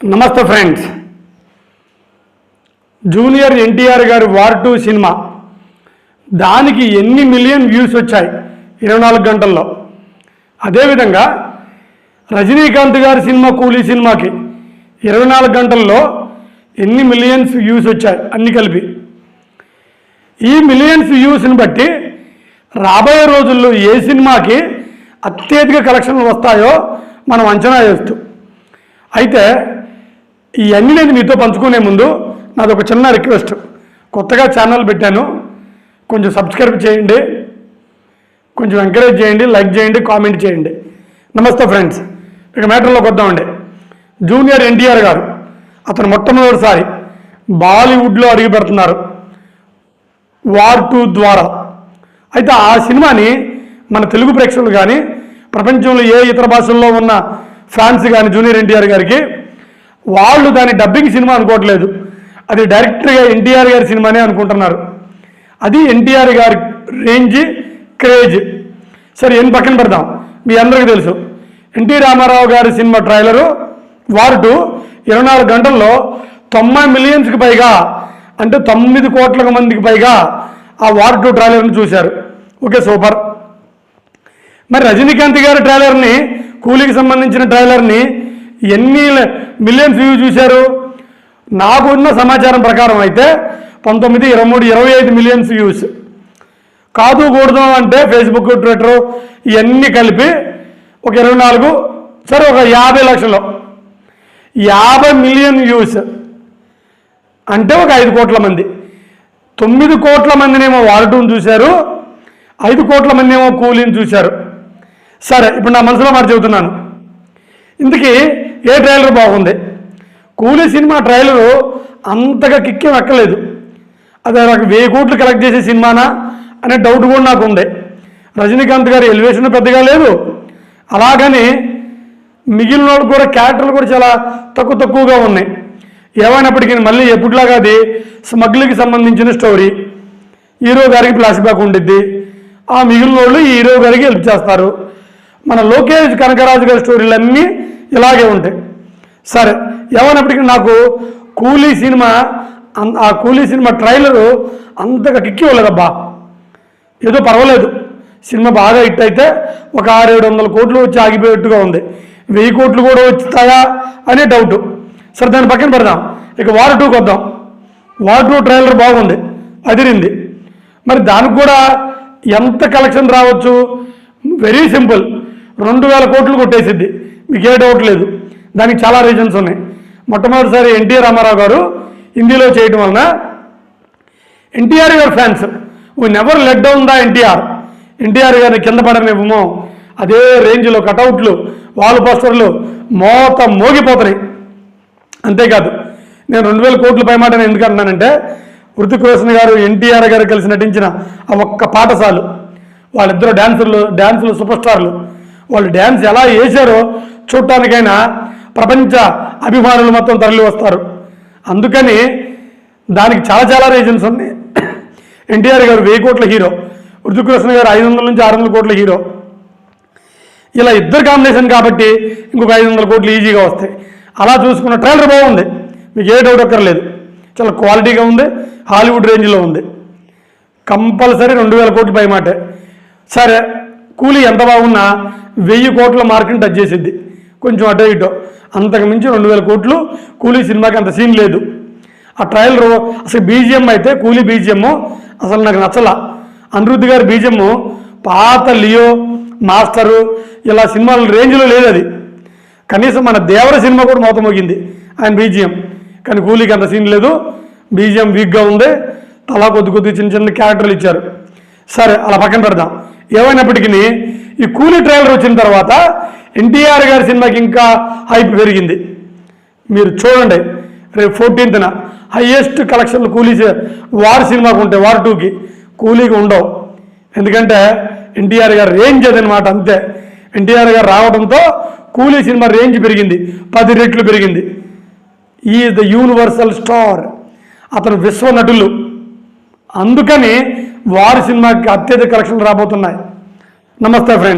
నమస్తే friends. Junior NTR గారి war two cinema. దానికి ఎన్ని మిలియన్ వ్యూస్ వచ్చాయి? ఇరవై నాలుగు గంటల్లో. అదేవిధంగా రజనీకాంత్ గారి సినిమా కూలీ సినిమాకి ఇరవై నాలుగు గంటల్లో ఎన్ని మిలియన్స్ వ్యూస్ వచ్చాయి? అన్ని కలిపి. ఈ మిలియన్స్ వ్యూస్ని బట్టి రాబోయే రోజుల్లో ఏ సినిమాకి అత్యధిక కలెక్షన్లు వస్తాయో మనం అంచనా వేస్తూ. అయితే ఇవన్నీ నేను మీతో పంచుకునే ముందు నాది ఒక చిన్న రిక్వెస్ట్. కొత్తగా ఛానల్ పెట్టాను. కొంచెం సబ్స్క్రైబ్ చేయండి. కొంచెం ఎంకరేజ్ చేయండి లైక్ చేయండి కామెంట్ చేయండి. నమస్తే ఫ్రెండ్స్. ఇక మ్యాటర్లోకి వద్దామండి. జూనియర్ ఎన్టీఆర్ గారు అతను మొట్టమొదటిసారి బాలీవుడ్లో అడుగు పెడుతున్నారు. వార్ టూ ద్వారా. అయితే ఆ సినిమాని మన తెలుగు ప్రేక్షకులు కానీ ప్రపంచంలో ఏ ఇతర భాషల్లో ఉన్న ఫ్యాన్స్ కానీ జూనియర్ ఎన్టీఆర్ గారికి వాళ్ళు దాని డబ్బింగ్ సినిమా అనుకోవట్లేదు. అది డైరెక్టర్గా ఎన్టీఆర్ గారి సినిమానే అనుకుంటున్నారు. అది ఎన్టీఆర్ గారి రేంజ్ క్రేజ్ సరే ఏం పక్కన పెడదాం. మీ అందరికీ తెలుసు. ఎన్టీ రామారావు గారి సినిమా ట్రైలరు వారు టూ ఇరవై నాలుగు గంటల్లో తొంభై మిలియన్స్కి పైగా అంటే తొమ్మిది కోట్ల మందికి పైగా ఆ వార్ టూ ట్రైలర్ని చూశారు. Okay super. మరి రజనీకాంత్ గారి ట్రైలర్ని కూలీకి సంబంధించిన ట్రైలర్ని ఎన్ని మిలియన్స్ వ్యూ చూశారు? నాకున్న సమాచారం ప్రకారం అయితే పంతొమ్మిది ఇరవై మూడు ఇరవై ఐదు మిలియన్స్ వ్యూస్ కాదు కూడదు అంటే ఫేస్బుక్ ట్విట్టర్ ఇవన్నీ కలిపి ఒక ఇరవై నాలుగు సరే ఒక యాభై లక్షలు. యాభై మిలియన్ వ్యూస్ అంటే ఒక ఐదు కోట్ల మంది. తొమ్మిది కోట్ల మందినేమో వాడటం చూశారు. ఐదు కోట్ల మంది ఏమో కూలీని చూశారు. సరే ఇప్పుడు నా మనసులో మాట చెబుతున్నాను. ఇందుకే ఏ ట్రైలర్ బాగుంది? కూలీ సినిమా ట్రైలరు అంతగా కిక్కేం ఎక్కలేదు. అది నాకు వెయ్యి కోట్లు కలెక్ట్ చేసే సినిమానా అనే డౌట్ కూడా నాకు ఉండే రజనీకాంత్ గారి ఎలివేషన్ పెద్దగా లేదు అలాగని మిగిలిన వాళ్ళు కూడా క్యారెక్టర్లు కూడా చాలా తక్కువ తక్కువగా ఉన్నాయి. ఏమైనప్పటికీ మళ్ళీ ఎప్పటిలాగా అది స్మగ్లింగ్కి సంబంధించిన స్టోరీ హీరో గారికి ఫ్లాష్ బ్యాక్ ఉండిద్ది. ఆ మిగిలిన వాళ్ళు ఈ హీరో గారికి హెల్ప్ చేస్తారు. మన లోకేష్ కనకరాజు గారి స్టోరీలన్నీ ఇలాగే ఉంటాయి సరే ఏమైనప్పటికీ నాకు కూలీ సినిమా ఆ కూలీ సినిమా ట్రైలరు అంతగా కిక్కి ఇవ్వలేదబ్బా. ఏదో పర్వాలేదు. సినిమా బాగా హిట్ అయితే ఒక ఆరు ఏడు వందల కోట్లు వచ్చి ఆగిపోయేట్టుగా ఉంది. వెయ్యి కోట్లు కూడా వచ్చుతాయా అనే డౌట్ సరే దాన్ని పక్కన పెడదాం. ఇక వార్ టూకి వద్దాం. వార్ టూ ట్రైలర్ బాగుంది. అదిరింది. మరి దానికి కూడా ఎంత కలెక్షన్ రావచ్చు? Very simple. రెండు వేల కోట్లు కొట్టేసిద్ది. మీకు ఏ డౌట్ లేదు. దానికి చాలా రీజన్స్ ఉన్నాయి. మొట్టమొదటిసారి ఎన్టీ రామారావు గారు హిందీలో చేయడం వలన ఎన్టీఆర్ గారు fans we never let down the NTR NTR గారిని కింద పడనివ్వము. అదే రేంజ్లో కటౌట్లు వాల్ పోస్టర్లు మోత మోగిపోతున్నాయి. అంతేకాదు నేను రెండు వేల కోట్ల పై మాట నేను ఎందుకు అన్నానంటే హృతిక్ రోషన్ గారు ఎన్టీఆర్ గారు కలిసి నటించిన ఆ ఒక్క పాఠశాలు వాళ్ళిద్దరు డ్యాన్సులు డ్యాన్సులు సూపర్ స్టార్లు వాళ్ళు డ్యాన్స్ ఎలా వేశారో చూడటానికైనా ప్రపంచ అభిమానులు మొత్తం తరలి వస్తారు. అందుకని దానికి చాలా చాలా రీజన్స్ ఉన్నాయి. ఎన్టీఆర్ గారు వెయ్యి కోట్ల హీరో హృతిక్ గారు ఐదు వందల నుంచి ఆరు వందల కోట్ల హీరో. ఇలా ఇద్దరు కాంబినేషన్ కాబట్టి ఇంకొక ఐదు వందల కోట్లు ఈజీగా వస్తాయి. అలా చూసుకున్న ట్రైలర్ బాగుంది. మీకు ఏ డౌట్ అక్కర్లేదు. చాలా క్వాలిటీగా ఉంది. హాలీవుడ్ రేంజ్లో ఉంది. కంపల్సరీ రెండు వేల కోట్లు పై మాటే సరే కూలీ ఎంత బాగున్నా వెయ్యి కోట్ల మార్కుని టచ్ చేసిద్ది. కొంచెం అటో ఇటో. అంతకు మించి రెండు వేల కోట్లు కూలీ సినిమాకి అంత సీన్ లేదు. ఆ ట్రయల్ అసలు బీజిఎం అయితే కూలీ బీజిఎం అసలు నాకు నచ్చల. అనిరుద్ధ్ గారి బీజిఎం పాత లియో మాస్టరు ఇలా సినిమాల రేంజ్లో లేదు అది. కనీసం మన దేవర సినిమా కూడా మోత మోగింది ఆయన బీజిఎం. కానీ కూలీకి అంత సీన్ లేదు. బీజిఎం వీక్గా ఉంది. తలా కొద్ది కొద్ది చిన్న చిన్న క్యారెక్టర్లు ఇచ్చారు. సరే అలా పక్కన పెడదాం. ఏమైనప్పటికీ ఈ కూలీ ట్రైలర్ వచ్చిన తర్వాత ఎన్టీఆర్ గారి సినిమాకి ఇంకా హైప్ పెరిగింది. మీరు చూడండి రేపు ఫోర్టీన్త్న హయ్యెస్ట్ కలెక్షన్లు కూలీ వార్ సినిమాకు ఉంటాయి వార్ టూకి కూలీకి ఉండవు. ఎందుకంటే ఎన్టీఆర్ గారి రేంజ్ అదనమాట అంతే. ఎన్టీఆర్ గారు రావడంతో కూలీ సినిమా రేంజ్ పెరిగింది పది రెట్లు పెరిగింది. ఈజ్ ద యూనివర్సల్ స్టార్ అతను విశ్వ నటులు అందుకని వారి సినిమాకి అత్యధిక కలెక్షన్లు రాబోతున్నాయి. నమస్తే ఫ్రెండ్